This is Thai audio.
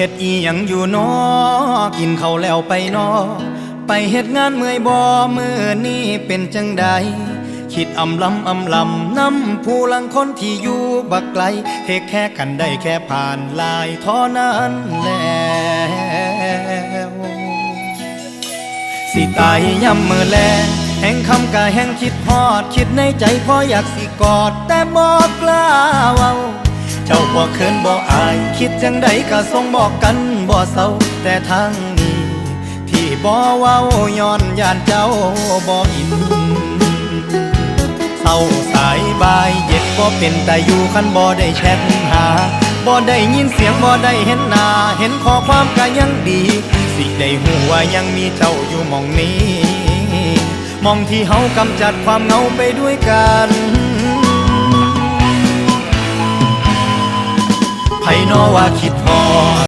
เฮ็ดอีหยังอยู่นอกินเขาวแล้วไปนอไปเฮ็ดงานเมื่อยบ่มือนี้เป็นจังใดคิดอำลำอำลำนำผู้ลังคนที่อยู่บักไกลเฮกแค่กันได้แค่ผ่านลายท่อนั้นแล้วสิตายย่ำมือแลงแห่งคำกะแห่งคิดฮอด คิดในใจพออยากสิกอดแต่บอกกล้า เว้าเจ้าบ่เคินบ่อาย คิดจังใดก็ส่งบอกกันบ่เศร้าแต่ทางนี้ที่บ่เว้าย้อนยานเจ้าบ่อินเศร้าสายบายเย็ดบ่เป็นแต่อยู่คันบ่ได้แชทหาบ่ได้ยินเสียงบ่ได้เห็นหน้า เห็นข้อความก็ยังดี สิได้หูว่ายังมีเจ้าอยู่มองนี้ มองที่เฮากำจัดความเหงาไปด้วยกัน ไผนอว่าคิดพอ